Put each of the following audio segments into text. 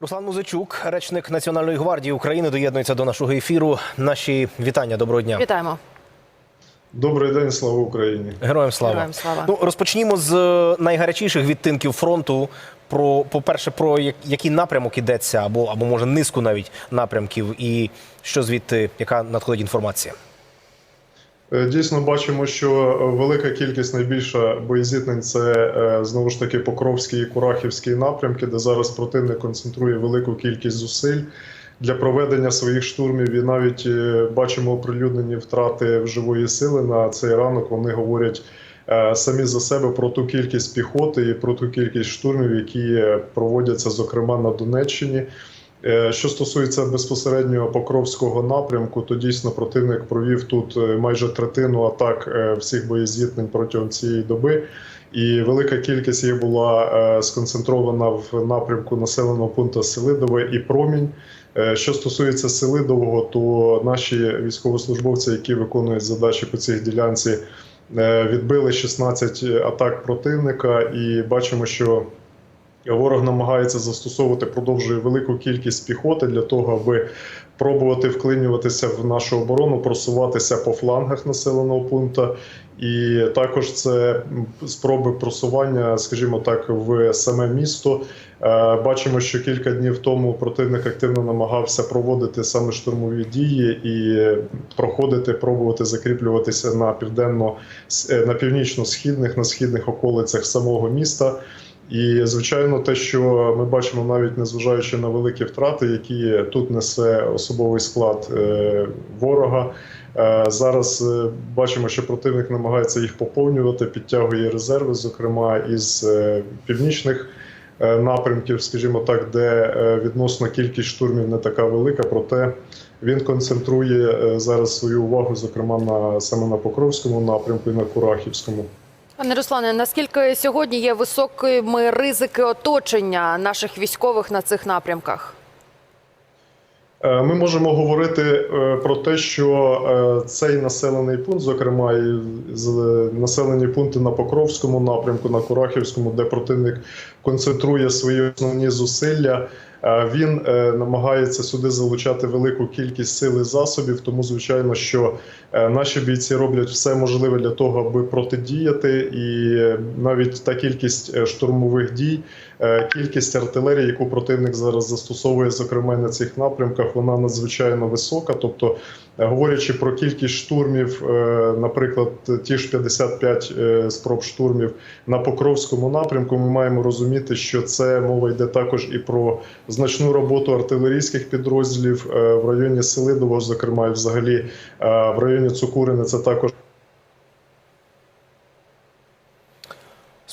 Руслан Музичук, речник Національної гвардії України, доєднується до нашого ефіру. Наші вітання. Доброго дня. Вітаємо. Добрий день, слава Україні. Героям слава. Героям слава. Ну розпочнімо з е, найгарячіших відтинків фронту. Про по-перше, про який напрямок ідеться, або або може низку навіть напрямків, і що звідти, яка надходить інформація. Е, Дійсно бачимо, що е, велика кількість найбільша боєзіткнень це е, знову ж таки Покровський і Курахівський напрямки, де зараз противник концентрує велику кількість зусиль для проведення своїх штурмів. І навіть бачимо оприлюднені втрати в живої сили на цей ранок. Вони говорять самі за себе про ту кількість піхоти і про ту кількість штурмів, які проводяться, зокрема на Донеччині. Е, Що стосується безпосередньо Покровського напрямку, то дійсно противник провів тут е, майже третину атак е, всіх боєзіткнень протягом цієї доби. І велика кількість їх була сконцентрована в напрямку населеного пункту Селидове і Промінь. Що стосується Селидового, то наші військовослужбовці, які виконують задачі по цій ділянці, відбили 16 атак противника, і бачимо, що Ворог намагається застосовувати, продовжує велику кількість піхоти для того, аби пробувати вклинюватися в нашу оборону, просуватися по флангах населеного пункту. І також це спроби просування, скажімо так, в саме місто. Е, Бачимо, що кілька днів тому противник активно намагався проводити саме штурмові дії і проходити, пробувати закріплюватися на південно е, на північно-східних, на східних околицях самого міста. І звичайно, те, що ми бачимо, навіть незважаючи на великі втрати, які тут несе особовий склад е, ворога. е, Зараз е, бачимо, що противник намагається їх поповнювати, підтягує резерви, зокрема із північних напрямків, скажімо так, де відносно кількість штурмів не така велика, проте він концентрує зараз свою увагу, зокрема на саме на Покровському напрямку і на Курахівському. Пане Руслане, наскільки сьогодні є високими ризики оточення наших військових на цих напрямках? Е, Ми можемо говорити е, про те, що е, цей населений пункт, зокрема, і населені пункти на Покровському напрямку, на Курахівському, де противник концентрує свої основні зусилля. Він е, намагається сюди залучати велику кількість сил і засобів. Тому, звичайно, що е, наші бійці роблять все можливе для того, аби протидіяти, і е, навіть та кількість штурмових дій, кількість артилерії, яку противник зараз застосовує, зокрема на цих напрямках, вона надзвичайно висока. Тобто, е, говорячи про кількість штурмів, е, наприклад, ті ж 55 е, спроб штурмів на Покровському напрямку, ми маємо розуміти, що це мова йде також і про значну роботу артилерійських підрозділів е, в районі Селидового, зокрема, і взагалі е, в районі Цукурини. Це також.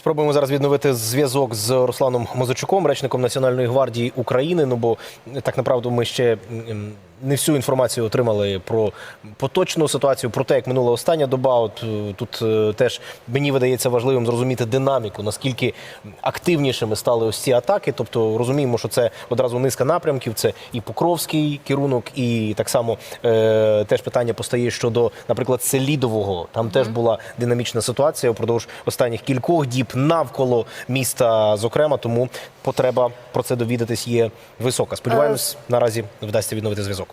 Спробуємо зараз відновити зв'язок з Русланом Мозочуком, речником Національної гвардії України. Ну бо так направду ми ще не всю інформацію отримали про поточну ситуацію, про те, як минула остання доба. От е, тут е, теж мені видається важливим зрозуміти динаміку, наскільки активнішими стали ось ці атаки. Тобто розуміємо, що це одразу низка напрямків. Це і Покровський керунок, і так само е, теж питання постає щодо, наприклад, Селідового. Там теж була динамічна ситуація впродовж останніх кількох діб навколо міста, зокрема, тому потреба про це довідатись є висока. Сподіваємось, наразі вдасться відновити зв'язок.